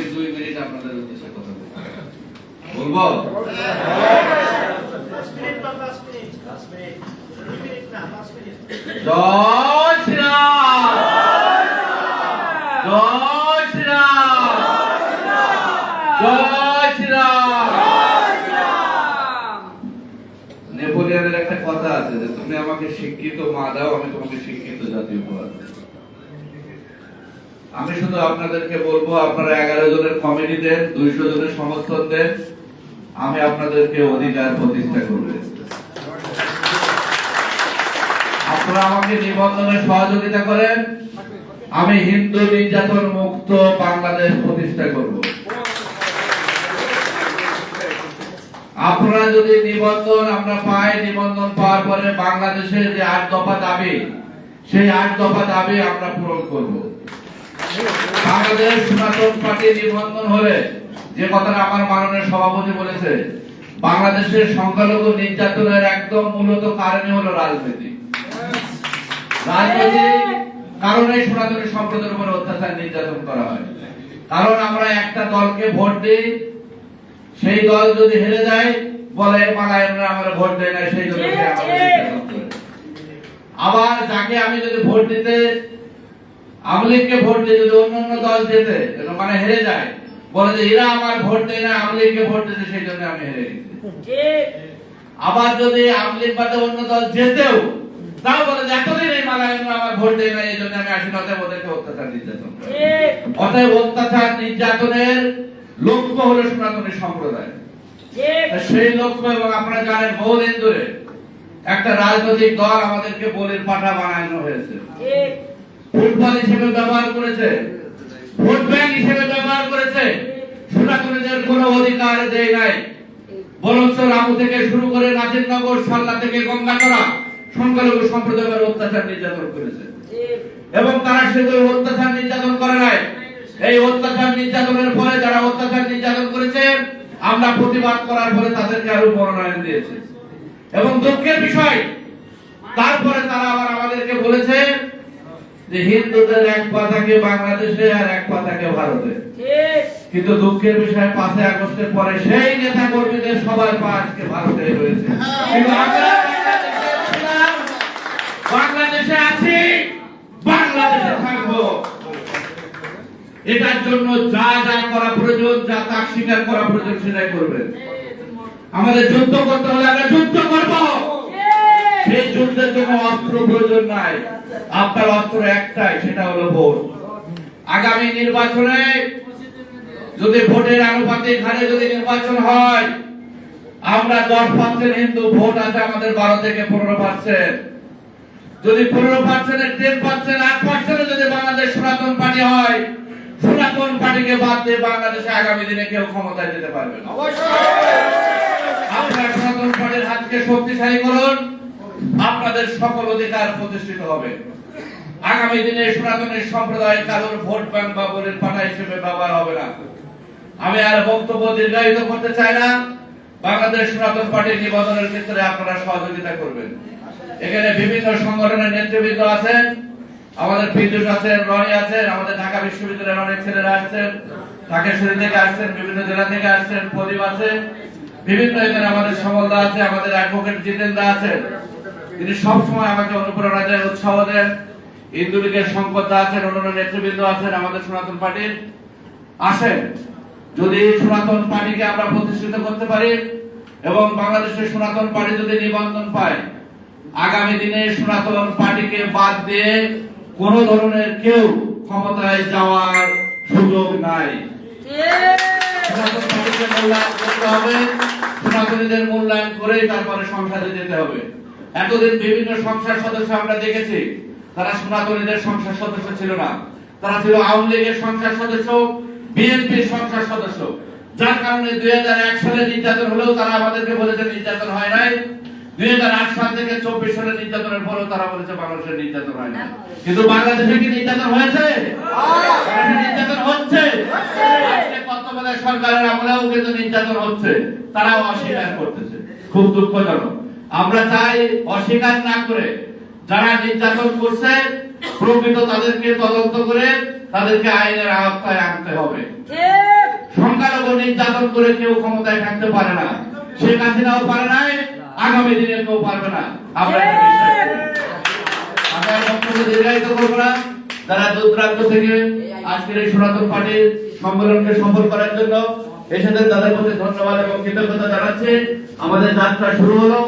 আমি দুই মিনিট আপনাদের উদ্দেশ্যে কথা বলব। বলব? নেপোলিয়নের একটা কথা আছে যে, তুমি আমাকে শিক্ষিত মা দাও, আমি তোমাকে শিক্ষিত জাতি উপহার। আমি শুধু আপনাদেরকে বলব, আপনারা এগারো জনের কমিটি দেন, দুইশো জনের সমর্থন দেন। আমি আপনাদেরকে অধিকার প্রতিষ্ঠা করব। আপনারা আমাকে নিবন্ধনে সহযোগিতা করেন। আমি হিন্দু নির্যাতন মুক্ত বাংলাদেশ প্রতিষ্ঠা করব। আপনারা যদি নিবন্ধন, আমরা পাই নিবন্ধন পাওয়ার পরে বাংলাদেশের যে আট দফা দাবি, সেই আট দফা দাবি আমরা পূরণ করব। বাংলাদেশ সনাতন পার্টি নিবন্ধন হলে যে কথাটা আমার মাননীয় সভাপতি বলেছে, বাংলাদেশের সংখ্যালঘু নির্যাতনের একদম মূলত কারণই হলো রাজনীতি রাজনৈতিক কারণে সনাতনী সম্প্রদায়ের উপর অত্যাচার নির্যাতন করা হয় কারণ আমরা একটা দলকে ভোট দিই, সেই দল যদি হেরে যায়, বলে মালায়নরা আমরা ভোট দেয় না, সেই করে। আবার যাকে আমি যদি ভোট দিতে ভোট দিয়ে যদি অন্য অন্য দল মানে হেরে যায়। বলে যে, এরা আমার ভোট দেয় না ভোট দিতে, সেই জন্য আমি হেরে গেছি। আবার যদি বাদে অন্য দল তাও বলে যে, এতদিন এই আমার ভোট দেয় না, এই জন্য আমি ওদেরকে অত্যাচার নির্যাতন অতএব অত্যাচার নির্যাতনের লক্ষ্য হলো সনাতনী সম্প্রদায়। সেই লক্ষ্য এবং আপনারা জানেন বহুদিন ধরে একটা রাজনৈতিক দল আমাদেরকে বলির পাঠা বানানো হয়েছে। ফুটবল হিসেবে ব্যবহার করেছে। ভোট ব্যাংক হিসেবে ব্যবহার করেছে। সনাতনীদের কোনো অধিকার দেয় নাই। বরঞ্চ রামু থেকে শুরু করে নাজিরনগর, সাল্লা থেকে গঙ্গাচড়া সংখ্যালঘু সম্প্রদায়ের অত্যাচার নির্যাতন করেছে। এবং তারা শুধু অত্যাচার নির্যাতন করে নাই। এই অত্যাচার নির্যাতনের ফলে যারা অত্যাচার নির্যাতন করেছে, আমরা প্রতিবাদ করার ফলে তাদেরকে আরও মনোনয়ন দিয়েছে। এবং দুঃখের বিষয়, তারপরে তারা আবার আমাদেরকে বলেছে যে হিন্দুদের এক পা থাকে বাংলাদেশে আর এক পা থাকে ভারতে কিন্তু দুঃখের বিষয় পাঁচই আগস্টের পরে সেই নেতা কর্মীদের সবার পা আজকে ভারতে রয়েছে। বাংলাদেশে আছি। বাংলাদেশে থাকব। এটার জন্য যা যা করা প্রয়োজন যা তাক স্বীকার করা প্রয়োজন সেটাই করবেন। আমাদের যুদ্ধ করতে হলে আমরা যুদ্ধ করব। সেই যুদ্ধের জন্য প্রয়োজন নাই। আপনার অস্ত্র একটাই সেটা হলো ভোট। আগামী নির্বাচনে যদি ভোটের আনুপাতিক হারে যদি নির্বাচন হয় আমরা দশ পার্সেন্ট হিন্দু ভোট আছে আমাদের বারো থেকে পনেরো পার্সেন্ট। যদি পনেরো পার্সেন্টের টেন পার্সেন্ট আট পার্সেন্ট যদি বাংলাদেশ সনাতন পার্টি হয় সনাতন পার্টিকে বাদ দিয়ে বাংলাদেশে আগামী দিনে কেউ ক্ষমতায় যেতে পারবে না। আপনার সনাতন পার্টির হাতকে শক্তিশালী করুন। আপনাদের সকল অধিকার প্রতিষ্ঠিত হবে। আগামী দিনে সনাতনের সম্প্রদায় কারোর ভোট ব্যাংক বা বলের পাঠা হিসেবে ব্যবহার হবে না। আমি আর বক্তব্য দীর্ঘায়িত করতে চাই না। বাংলাদেশ সনাতন পার্টির নিবন্ধনের ক্ষেত্রে আপনারা সহযোগিতা করবেন। এখানে বিভিন্ন সংগঠনের নেতৃবৃন্দ আছেন। আমাদের পীযুষ আছেন, রনি আছেন, আমাদের ঢাকা বিশ্ববিদ্যালয়ের অনেক ছেলেরা আসছেন ঢাকেশ্বরী থেকে আসছেন, বিভিন্ন জেলা থেকে আসছেন, প্রদীপ আছে বিভিন্ন এখানে আমাদের সমলদা আছে, আমাদের অ্যাডভোকেট জিতেন্দ্র আছেন। তিনি সবসময় আমাকে অনুপ্রেরণা দেন, উৎসাহ দেন। হিন্দু লীগের সংকট আছেন, অন্যান্য নেতৃবৃন্দ আছেন, আমাদের সনাতন পার্টির। আসেন, যদি সনাতন পার্টিকে আমরা প্রতিষ্ঠিত করতে পারি এবং বাংলাদেশের সনাতন পার্টি যদি নিবন্ধন পায়, আগামী দিনে সনাতন পার্টিকে বাদ দিয়ে কোন ধরনের কেউ ক্ষমতায় যাওয়ার সুযোগ নাই। সনাতন পার্টিকে মূল্যায়ন করতে হবে, সনাতনীদের মূল্যায়ন করেই তারপরে সংসদে যেতে হবে। এতদিন বিভিন্ন সংসদ সদস্য আমরা দেখেছি, তারা সনাতনীদের সংসদ সদস্য ছিল না। তারা ছিল আওয়ামী লীগের সংসদ সদস্য, বিএনপির সংসদ সদস্য। যার কারণে দুই সালে নির্যাতন হলেও তারা আমাদেরকে বলেছে নির্যাতন হয় নাই। দুই সাল থেকে চব্বিশ সালে নির্যাতনের পরেও তারা বলেছে বাংলাদেশের নির্যাতন হয় না কিন্তু বাংলাদেশে কি নির্যাতন হয়েছে? নির্যাতন হচ্ছে। তত্ত্বাবধায়ক সরকারের আমলেও কিন্তু নির্যাতন হচ্ছে। তারাও অস্বীকার করতেছে। খুব দুঃখজনক। আমরা চাই অস্বীকার না করে যারা নির্যাতন করছে, প্রকৃত তাদেরকে তদন্ত করে তাদেরকে আইনের আওতায় আনতে হবে। সংখ্যালঘু নির্যাতন করে কেউ ক্ষমতায় থাকতে পারে না। শেখ হাসিনাও পারে নাই, আগামী দিনে কেউ পারবে না। আমরা দীর্ঘায়িত করব না। যারা দূর প্রান্ত থেকে আজকের এই সনাতন পার্টির সম্মেলনকে সফল করার জন্য এসেছেন তাদের প্রতি ধন্যবাদ এবং কৃতজ্ঞতা জানাচ্ছি। আমাদের যাত্রা শুরু হলো।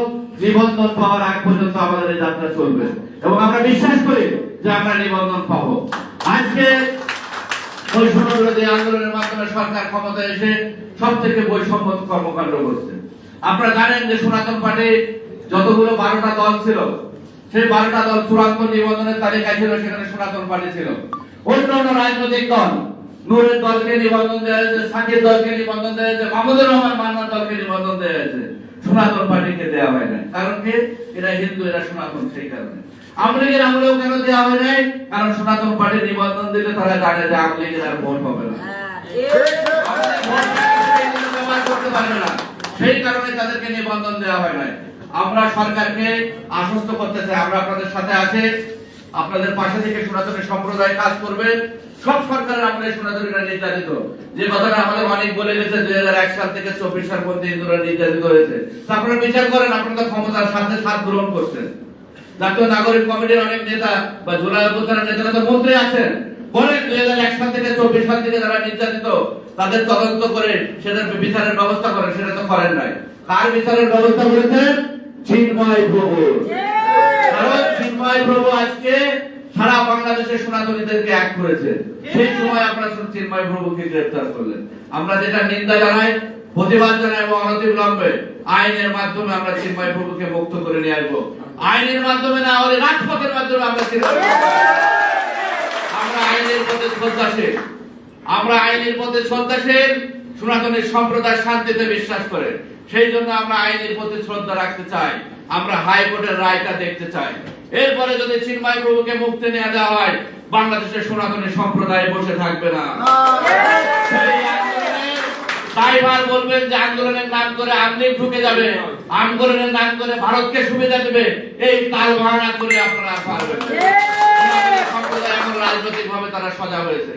নিবন্ধন পাওয়ার আগ পর্যন্ত আমাদের যাত্রা চলবে। এবং আমরা বিশ্বাস করি যে আমরা নিবন্ধন পাবো। আজকে আন্দোলনের মাধ্যমে সরকার ক্ষমতায় এসে সব থেকে বৈষম্য কর্মকাণ্ড করছে। আপনারা জানেন যে সনাতন পার্টি যতগুলো বারোটা দল ছিল, সেই বারোটা দল চূড়ান্ত নিবন্ধনের ছিল, সেখানে সনাতন পার্টি ছিল। অন্য রাজনৈতিক দল, নূরের দলকে নিবন্ধন দেওয়া হয়েছে, সাকির দলকে নিবন্ধন দেওয়া হয়েছে, মাহমুদুর রহমান মান্নার দলকে নিবন্ধন দেওয়া হয়েছে। সনাতন পার্টিকে দেওয়া হয় না কারণ কি? এরা হিন্দু, এরা সনাতন, সেই কারণে। আমলিগের আমলেও কেন দেওয়া হয় নাই? কারণ সনাতন নিবন্ধন দিলে তারা জানে যে আমলিগের আর ভোট হবে না। সেই কারণে তাদেরকে নিবন্ধন দেওয়া হয় নাই। আমরা সরকারকে আশ্বস্ত করতে চাই। আমরা আপনাদের সাথে আছি। আপনাদের পাশে থেকে সনাতনী সম্প্রদায় কাজ করবে। সব সরকারের আমলে সনাতনীরা নির্যাতিত যে কথাটা আমাদের অনেক বলে গেছে, দুই হাজার এক সাল থেকে চব্বিশ সাল পর্যন্ত হিন্দুরা নির্যাতিত হয়েছে। আপনারা বিচার করেন, আপনারা ক্ষমতার সাথে সাথ গ্রহণ করছেন। জাতীয় নাগরিক কমিটির অনেক নেতা বা জুলাই অভ্যুত্থানের নেতারা তো মন্ত্রী আছেন। বলেন দুই হাজার এক সাল থেকে চব্বিশ সাল থেকে যারা নির্যাতিত তাদের তদন্ত করে সেটার বিচারের ব্যবস্থা করেন, সেটা তো করেন নাই। কার বিচারের ব্যবস্থা করেছেন? চিন্ময় প্রভু কারণ চিন্ময় প্রভু আজকে সারা বাংলাদেশের সনাতনীদেরকে এক করেছে। সেই সময় আপনারা শুধু চিন্ময় প্রভুকে গ্রেফতার করলেন। আমরা যেটা নিন্দা জানাই, প্রতিবাদ জানাই এবং অনতিবিলম্বে আইনের মাধ্যমে আমরা চিন্ময় প্রভুকে মুক্ত করে নিয়ে আসব। আইনের মাধ্যমে না হলে রাজপথের মাধ্যমে আমরা আমরা আইনের পথে শ্রদ্ধাশীল আমরা আইনের পথে শ্রদ্ধাশীল সনাতনী সম্প্রদায় শান্তিতে বিশ্বাস করে সেই জন্য আমরা আইনের প্রতি শ্রদ্ধা রাখতে চাই। আমরা হাইকোর্টের রায়টা দেখতে চাই। এরপরে যদি চিন্ময় প্রভুকে মুক্তি নিয়ে দেওয়া হয় বাংলাদেশের সনাতনী সম্প্রদায় বসে থাকবে না। আন্দোলনের বলবেন যে আন্দোলনের নাম করে আমলিগ ঢুকে যাবে। আন্দোলনের নাম করে ভারতকে সুবিধা দেবে। এই তাল ভাঙা করে আপনারা পারবেন সম্প্রদায় এখন রাজনৈতিক ভাবে তারা সজা হয়েছে।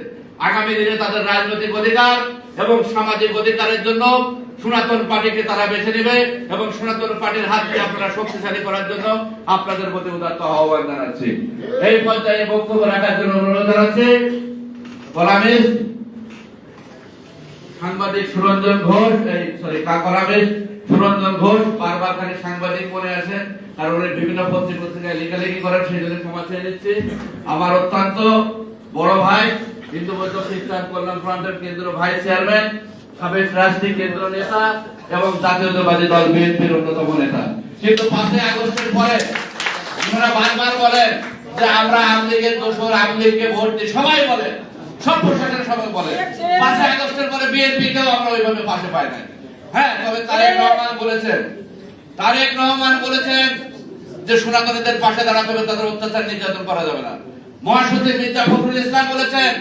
আগামী দিনে তাদের রাজনৈতিক অধিকার এবং সামাজিক অধিকারের জন্য সনাতন পার্টিকে তারা বেছে নেবে এবং সনাতন পার্টির হাতকে আপনারা শক্তিশালী করার জন্য আপনাদের প্রতি উদাত্ত আহ্বান জানাচ্ছি। এই পর্যায়ে বক্তব্য রাখার জন্য অনুরোধ জানাচ্ছি। সাংবাদিক সুরঞ্জন ঘোষ, এই সরি সুরঞ্জন ঘোষ বারবার সাংবাদিক মনে কারণ উনি বিভিন্ন পত্রিকা পত্রিকায় লেখালেখি করেন, সেই জন্য ক্ষমা চেয়ে নিচ্ছি। আমার অত্যন্ত বড় ভাই খ্রিস্টান কল্যাণ ফ্রন্টের কেন্দ্র ভাইস চেয়ারম্যান, সাবেক রাষ্ট্রীয় কেন্দ্র নেতা এবং জাতীয়তাবাদী দল বিএনপির অন্যতম নেতা। কিন্তু পাঁচই আগস্টের পরে আপনারা বারবার বলেন যে আমরা দোষর ভোট দিই। সবাই সব সবাই বলে পাঁচই আগস্টের পরে আমরা ওইভাবে পাশে পাই নাই। হ্যাঁ তবে তারেক রহমান বলেছেন, তারেক রহমান বলেছেন যে সনাতনীদের পাশে দাঁড়াতে হবে, তাদের অত্যাচার নির্যাতন করা যাবে না। মহাসচিব মির্জা ফখরুল ইসলাম বলেছেন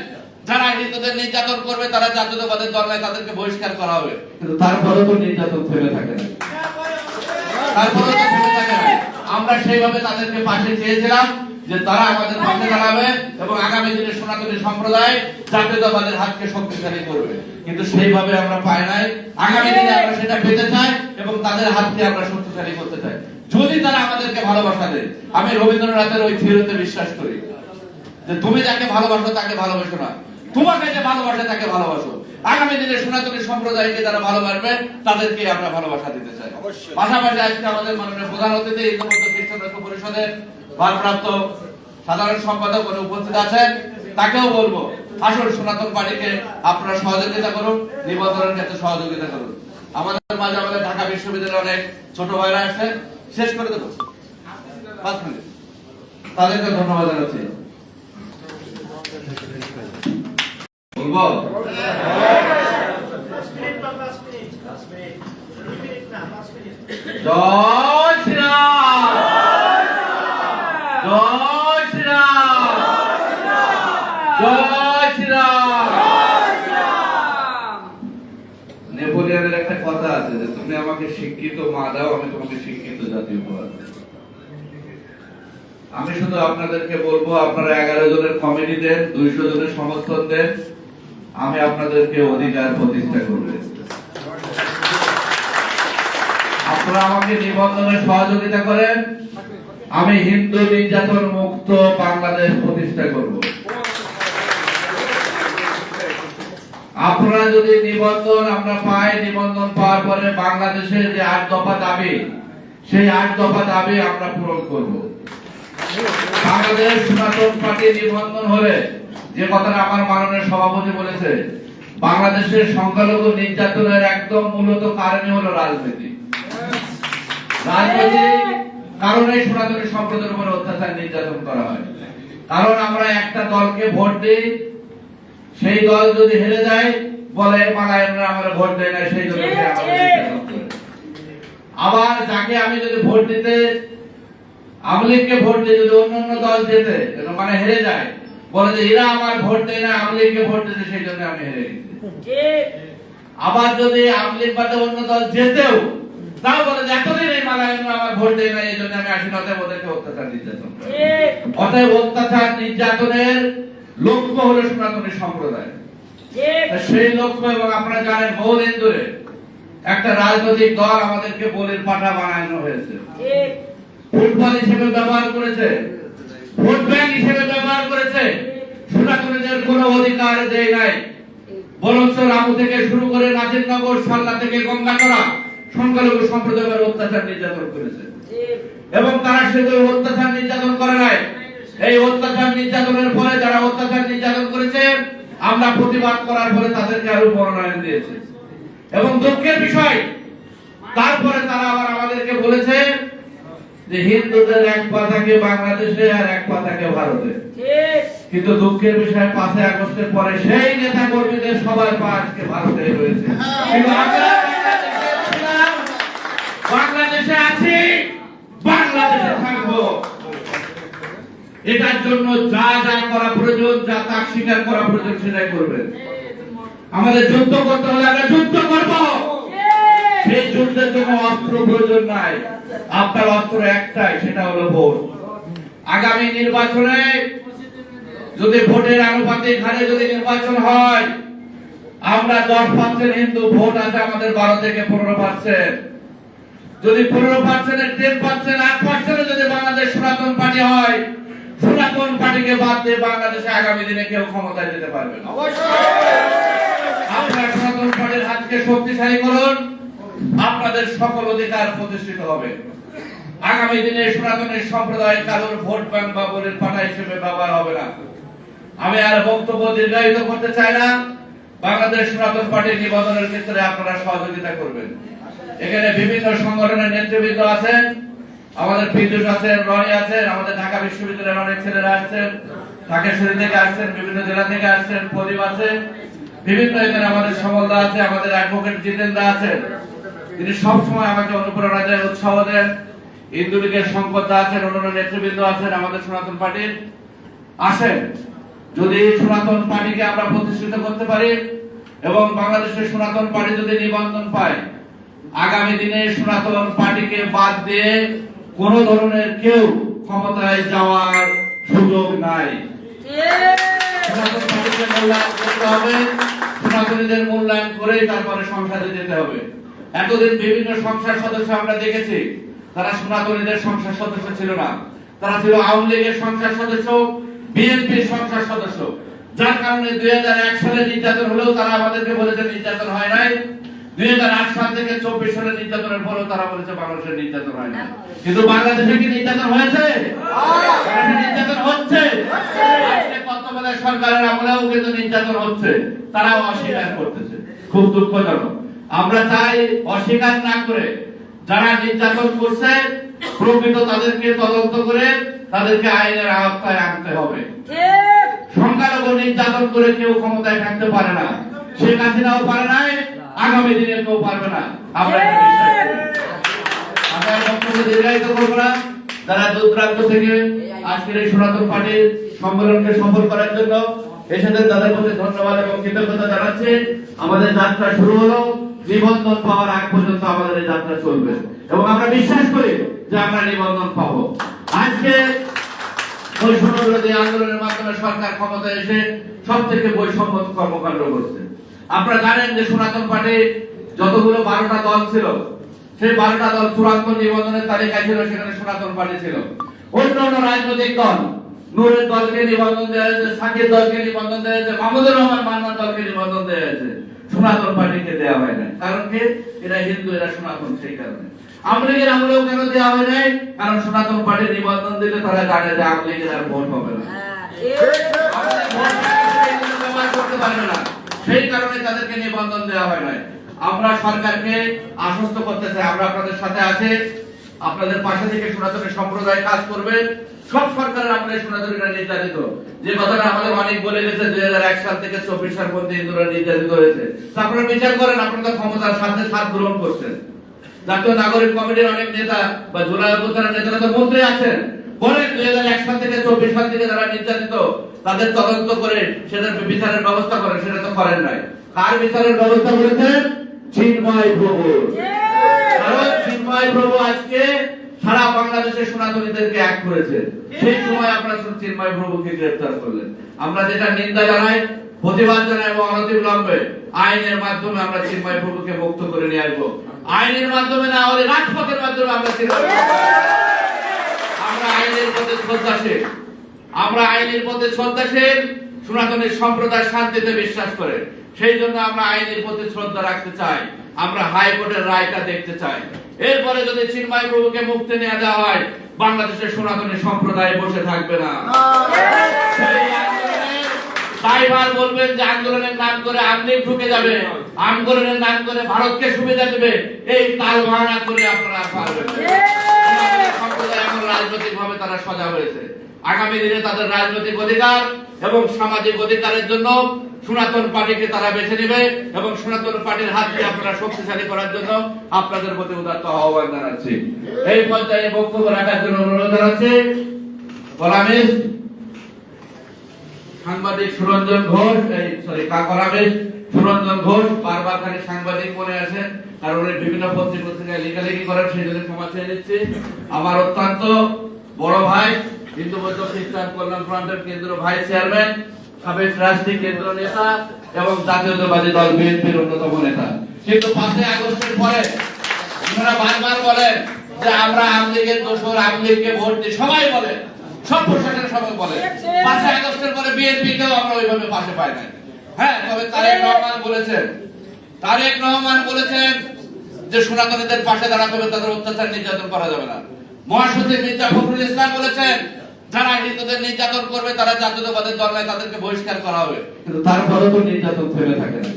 যারা হিন্দুদের নির্যাতন করবে তারা জাতীয়তাবাদের দল নয় তাদেরকে বহিষ্কার করা হবে। কিন্তু তারপরে তো নির্যাতন থেমে থাকে না। তারপরে তো থেমে থাকে না। আমরা সেইভাবে তাদেরকে পাশে চেয়েছিলাম যে তারা আমাদের পাশে দাঁড়াবে এবং আগামী দিনে সনাতনী সম্প্রদায় জাতীয়তাবাদের হাতকে শক্তিশালী করবে। কিন্তু সেইভাবে আমরা পাই নাই। আগামী দিনে আমরা সেটা পেতে চাই এবং তাদের হাতকে আমরা শক্তিশালী করতে চাই। যদি তারা আমাদেরকে ভালোবাসা দেয় আমি রবীন্দ্রনাথের ওই থিওরিতে বিশ্বাস করি যে তুমি যাকে ভালোবাসো তাকে ভালোবাসো না। তোমাকে যে ভালোবাসে তাকে ভালোবাসো। আগামী দিনে সনাতনী সম্প্রদায়কে যারা ভালোবাসবে তাদেরকে আমরা ভালোবাসা দিতে চাই। পাশাপাশি আজকে আমাদের মাননীয় প্রধান অতিথি হিন্দু খ্রিস্টান ঐক্য পরিষদের ভারপ্রাপ্ত সাধারণ সম্পাদক উপস্থিত আছেন। তাকেও বলব আসল সনাতন পার্টিকে আপনারা সহযোগিতা করুন নিবন্ধনের ক্ষেত্রে সহযোগিতা করুন। আমাদের মাঝে আমাদের ঢাকা বিশ্ববিদ্যালয়ের অনেক ছোট ভাইরা আছে শেষ করে দেবো। পাঁচ মিনিট। তাদেরকে ধন্যবাদ জানাচ্ছি। শ্রীরাম। নেপোলিয়নের একটা কথা আছে যে, তুমি আমাকে শিক্ষিত, মা দাও, আমি তোমাকে শিক্ষিত জাতি উপহার আমি শুধু আপনাদেরকে বলব, আপনারা এগারো জনের কমিটি দেন, দুইশো জনের সমর্থন দেন। আমি আপনাদেরকে অধিকার প্রতিষ্ঠা করবেন আপনারা আমাকে নিবন্ধনে সহযোগিতা করেন। আমি হিন্দু নির্যাতন মুক্ত বাংলাদেশ প্রতিষ্ঠা করব। আপনারা যদি নিবন্ধন আমরা পাই, নিবন্ধন পাওয়ার পরে বাংলাদেশের যে আট দফা দাবি, সেই আট দফা দাবি আমরা পূরণ করব। বাংলাদেশ সনাতন পার্টি নিবন্ধন হলে যে কথাটা আমার মাননীয় সভাপতি বলেছে বাংলাদেশের সংখ্যালঘু নির্যাতনের একদম মূলত কারণই হলো রাজনীতি। রাজনৈতিক কারণে সনাতনী সম্প্রদায়ের উপর অত্যাচার নির্যাতন করা হয়। কারণ আমরা একটা দলকে ভোট দিই সেই দল যদি হেরে যায় বলে মালায়নরা আমরা ভোট দেয় না সেই জন্য আবার যাকে আমি যদি ভোট দিতে আমলিগকে ভোট দিয়ে যদি অন্য অন্য দল জেতে মানে হেরে যায় বলে যে এরা আমার ভোট দেয় না আমলিগকে ভোট দিতে সেই জন্য আমি হেরে গেছি। ঠিক আবার যদি আমলিগ বাদে অন্য দল জেতেও তাও বলে যে এতদিন এই মালায়নরা আমার ভোট দেয় না এই জন্য আমি আসি অতএব ওদেরকে অত্যাচার নির্যাতন অতএব অত্যাচার নির্যাতনের লক্ষ্য হলো সনাতনী সম্প্রদায়। সেই লক্ষ্য এবং আপনারা জানেন বহুদিন ধরে একটা রাজনৈতিক দল আমাদেরকে বলির পাঠা বানানো হয়েছে। ঠিক ফুটবল হিসেবে ব্যবহার করেছে। ভোট ব্যাংক হিসেবে ব্যবহার করেছে। অধিকার দেয় নাই। বরঞ্চ রামু থেকে শুরু করে নাজিরনগর সাল্লা থেকে সংখ্যালঘু সম্প্রদায়ের অত্যাচার নির্যাতন করেছে। এবং তারা শুধু অত্যাচার নির্যাতন করে নাই। এই অত্যাচার নির্যাতনের ফলে যারা অত্যাচার নির্যাতন করেছে, আমরা প্রতিবাদ করার পরে তাদেরকে আরও মনোনয়ন দিয়েছে। এবং দুঃখের বিষয়, তারপরে তারা আবার আমাদেরকে বলেছে যে হিন্দুদের এক পা থাকে বাংলাদেশে আর এক পা থাকে ভারতে কিন্তু দুঃখের বিষয় পাঁচই আগস্টের পরে সেই নেতা কর্মীদের সবার পা আজকে ভারতে রয়েছে। বাংলাদেশে আছি বাংলাদেশে থাকব। এটার জন্য যা যা করা প্রয়োজন যা তাক স্বীকার করা প্রয়োজন সেটাই করবেন। আমাদের যুদ্ধ করতে হলে আমরা যুদ্ধ করব। সেই যুদ্ধের জন্য অস্ত্র প্রয়োজন নাই। আপনার অস্ত্র একটাই সেটা হলো ভোট। আগামী নির্বাচনে যদি ভোটের আনুপাতিক হারে যদি নির্বাচন হয় আমরা দশ পার্সেন্ট হিন্দু ভোট আছে আমাদের বারো থেকে পনেরো পার্সেন্ট। যদি পনেরো পার্সেন্টের টেন পার্সেন্ট আট পার্সেন্ট যদি বাংলাদেশ সনাতন পার্টি হয় সনাতন পার্টিকে বাদ দিয়ে বাংলাদেশে আগামী দিনে কেউ ক্ষমতায় যেতে পারবে না। আপনারা সনাতন পার্টির হাতকে শক্তিশালী করুন। আপনাদের সকল অধিকার প্রতিষ্ঠিত হবে। আগামী দিনে সনাতনের সম্প্রদায় কারোর ভোট ব্যাংক বা বলের পাঠা হিসেবে ব্যবহার হবে না। আমি আর বক্তব্য দীর্ঘায়িত করতে চাই না। বাংলাদেশ সনাতন পার্টির নিবন্ধনের ক্ষেত্রে আপনারা সহযোগিতা করবেন। এখানে বিভিন্ন সংগঠনের নেতৃবৃন্দ আছেন। আমাদের বিদ্যুৎ আছেন, রনি আছেন, আমাদের ঢাকা বিশ্ববিদ্যালয়ের অনেক ছেলেরা আসছেন, ঢাকেশ্বরী থেকে আসছেন, বিভিন্ন জেলা থেকে আসছেন, প্রদীপ আছে। বিভিন্ন এখানে আমাদের সমলদা আছে, আমাদের অ্যাডভোকেট জিতেন্দ্র আছেন। তিনি সবসময় আমাকে অনুপ্রেরণা দেন উৎসাহ দেন। ইন্দুলিকের সম্পদা আছেন অন্যান্য নেতৃবৃন্দ আছেন আমাদের সনাতন পার্টির। আসেন, যদি সনাতন পার্টিকে আমরা প্রতিষ্ঠিত করতে পারি এবং বাংলাদেশের সনাতন পার্টি যদি নিবন্ধন পায়, আগামী দিনে সনাতন পার্টিকে বাদ দিয়ে কোন ধরনের কেউ ক্ষমতায় যাওয়ার সুযোগ নাই। সনাতন পার্টিকে মূল্যায়ন করতে হবে, সনাতনীদের মূল্যায়ন করে তারপরে সংসদে যেতে হবে। এতদিন বিভিন্ন সংসদ সদস্য আমরা দেখেছি, তারা সনাতনীদের সংসদ সদস্য ছিল না। তারা ছিল আওয়ামী লীগের সংসদ সদস্য, বিএনপির সংসদ সদস্য। যার কারণে দুই সালে নির্যাতন হলেও তারা আমাদেরকে বলেছে নির্যাতন হয় নাই। দুই সাল থেকে চব্বিশ সালে নির্যাতনের তারা বলেছে বাংলাদেশের নির্যাতন হয় না কিন্তু বাংলাদেশে কি নির্যাতন হয়েছে? নির্যাতন হচ্ছে। সরকারের আমলেও কিন্তু নির্যাতন হচ্ছে। তারাও অস্বীকার করতেছে। খুব দুঃখজনক। আমরা চাই অস্বীকার না করে যারা নির্যাতন করছে প্রকৃত তাদেরকে তদন্ত করে তাদেরকে আইনের আওতায় আনতে হবে। সংখ্যালঘু নির্যাতন করে কেউ ক্ষমতায় থাকতে পারে না। শেখ হাসিনাও পারে নাই আগামী দিনে কেউ পারবে না। আমরা বক্তব্য দীর্ঘায়িত করব না। যারা দূরান্ত থেকে আজকের এই সনাতন পার্টির সম্মেলনকে সফল করার জন্য এসেছেন তাদের প্রতি ধন্যবাদ এবং কৃতজ্ঞতা জানাচ্ছি। আমাদের যাত্রা শুরু হলো। নিবন্ধন পাওয়ার আগ পর্যন্ত আমাদের এই যাত্রা চলবে। এবং আমরা বিশ্বাস করি যে আমরা নিবন্ধন পাবো। আজকে বৈষম্য বিরোধী আন্দোলনের মাধ্যমে সরকার ক্ষমতায় এসে সব থেকে বৈষম্য কর্মকাণ্ড করছে। আপনারা জানেন যে সনাতন পার্টি যতগুলো বারোটা দল ছিল, সেই বারোটা দল চূড়ান্ত নিবন্ধনের তালিকায় ছিল, সেখানে সনাতন পার্টি ছিল। অন্য অন্য রাজনৈতিক দল, নূরের দলকে নিবন্ধন দেওয়া হয়েছে, সাকির দলকে নিবন্ধন দেওয়া হয়েছে, মাহমুদুর রহমান মান্নান দলকে নিবন্ধন দেওয়া হয়েছে। সনাতন পার্টিকে দেওয়া হয় না কারণ কি? এরা হিন্দু, এরা সনাতন, সেই কারণে। আমলিগের আমলেও কেন দেওয়া হয় নাই? কারণ সনাতন নিবন্ধন দিলে তারা জানে যে আমলিগের আর ভোট হবে না। সেই কারণে তাদেরকে নিবন্ধন দেওয়া হয় নাই। আমরা সরকারকে আশ্বস্ত করতে চাই। আমরা আপনাদের সাথে আছি। আপনাদের পাশে থেকে সনাতনী সম্প্রদায় কাজ করবে। সব সরকারের আমাদের সনাতনীরা নির্যাতিত যে কথাটা আমাদের অনেক বলে গেছে দুই হাজার এক সাল থেকে চব্বিশ সাল পর্যন্ত হিন্দুরা নির্যাতিত হয়েছে। আপনারা বিচার করেন আপনারা ক্ষমতার সাথে সাথ গ্রহণ করছেন। জাতীয় নাগরিক কমিটির অনেক নেতা বা জুলাই অভ্যুত্থানের নেতারা তো মন্ত্রী আছেন। বলেন দুই হাজার এক সাল থেকে চব্বিশ সাল থেকে যারা নির্যাতিত তাদের তদন্ত করে সেটার বিচারের ব্যবস্থা করেন সেটা তো করেন নাই। কার বিচারের ব্যবস্থা করেছেন? চিন্ময় প্রভু কারণ চিন্ময় প্রভু আজকে সারা বাংলাদেশের সনাতনীদেরকে এক করেছে। সেই সময় আপনারা প্রভুকে গ্রেফতার করলেন। আমরা যেটা নিন্দা জানাই, প্রতিবাদ জানাই এবং অনতিবিলম্বে আইনের মাধ্যমে আমরা চিন্ময় প্রভুকে মুক্ত করে নিয়ে আসব। আইনের মাধ্যমে না হলে রাজপথের মাধ্যমে আমরা আমরা আইনের প্রতি শ্রদ্ধাশীল আমরা আইনের প্রতি শ্রদ্ধাশীল সনাতনের সম্প্রদায় শান্তিতে বিশ্বাস করে। সেই জন্য আমরা আইনের শ্রদ্ধা রাখতে চাই। আমরা হাইকোর্টের রায়টা দেখতে চাই। এরপরে যদি চিন্ময় প্রভুকে মুক্তি নিয়ে দেওয়া হয়, বাংলাদেশের সনাতনী সম্প্রদায় বসে থাকবে না। বলবেন যে আন্দোলনের নাম করে আমলিগ ঢুকে যাবে। আন্দোলনের নাম করে ভারতকে সুবিধা দেবে। এই তাল করে আপনারা পারবেন। রাজনৈতিক ভাবে তারা সজা হয়েছে। আগামী দিনে তাদের রাজনৈতিক অধিকার এবং সামাজিক অধিকারের জন্য সনাতন পার্টিকে তারা বেছে নেবে এবং সনাতন পার্টির হাতকে আপনারা শক্তিশালী করার জন্য আপনাদের প্রতি উদাত্ত আহ্বান জানাচ্ছি। এই পর্যায়ে বক্তব্য রাখার জন্য অনুরোধ জানাচ্ছি। কলামিস্ট সাংবাদিক সুরঞ্জন ঘোষ, এই সরি কাকরাবেশ সুরঞ্জন ঘোষ, বারবার খালি সাংবাদিক মনে আছেন, কারণ উনি বিভিন্ন পত্রিক পত্রিকায় লেখালেখি করেন, সেই জন্য ক্ষমা চেয়ে নিচ্ছি। আমার অত্যন্ত বড় ভাই, হিন্দু বৌদ্ধ খ্রিস্টান কল্যাণ ফ্রন্টের কেন্দ্র ভাইস চেয়ারম্যান সাবেক কেন্দ্র নেতা এবং জাতীয়তাবাদী দল বিএনপির অন্যতম নেতা। কিন্তু পাঁচই আগস্টের পরে বারবার বলেন যে আমরা দোষর ভোট দিই। সবাই বলে, সব প্রশাসনের সবাই বলে। পাঁচই আগস্টের পরে বিএনপি আমরা ওইভাবে পাশে পাই হ্যাঁ তবে তারেক রহমান বলেছেন, তারেক রহমান বলেছেন যে সনাতনীদের পাশে দাঁড়াতে হবে, তাদের অত্যাচার নির্যাতন করা যাবে না। মহাসচিব মির্জা ফখরুল ইসলাম বলেছেন যারা হিন্দুদের নির্যাতন করবে তারা জাতীয়তাবাদের দল নয় তাদেরকে বহিষ্কার করা হবে। কিন্তু তারপরেও তো নির্যাতন থেমে থাকে না।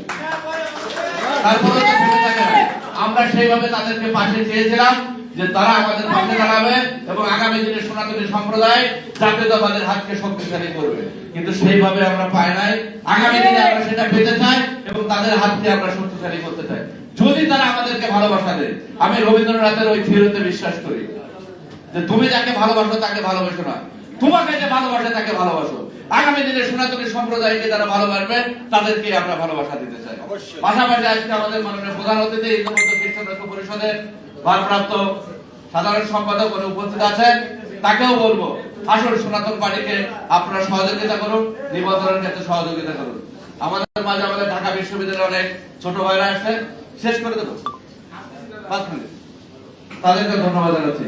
তারপরেও তো থেমে থাকে না। আমরা সেইভাবে তাদেরকে পাশে চেয়েছিলাম যে তারা আমাদের পাশে দাঁড়াবে এবং আগামী দিনে সনাতনী সম্প্রদায় জাতীয়তাবাদের হাতকে শক্তিশালী করবে। কিন্তু সেইভাবে আমরা পাই নাই। আগামী দিনে আমরা সেটা পেতে চাই এবং তাদের হাতকে আমরা শক্তিশালী করতে চাই। যদি তারা আমাদেরকে ভালোবাসা দেয় আমি রবীন্দ্রনাথের ওই থিওরিতে বিশ্বাস করি যে তুমি যাকে ভালোবাসো তাকে ভালোবাসো না। তোমাকে যে ভালোবাসে তাকে ভালোবাসো। আগামী দিনে সনাতনী সম্প্রদায়কে যারা ভালোবাসবে তাদেরকে আমরা ভালোবাসা দিতে চাই। পাশাপাশি আজকে আমাদের মাননীয় প্রধান অতিথি বৌদ্ধ খ্রিস্টান ঐক্য পরিষদের ভারপ্রাপ্ত সাধারণ সম্পাদক উনি উপস্থিত আছেন। তাকেও বলব আসল সনাতন পার্টিকে আপনারা সহযোগিতা করুন নিবন্ধনের ক্ষেত্রে সহযোগিতা করুন। আমাদের মাঝে আমাদের ঢাকা বিশ্ববিদ্যালয়ের অনেক ছোট ভাইরা আছে। শেষ করে দেবো। পাঁচ মিনিট। তাদেরকে ধন্যবাদ জানাচ্ছি।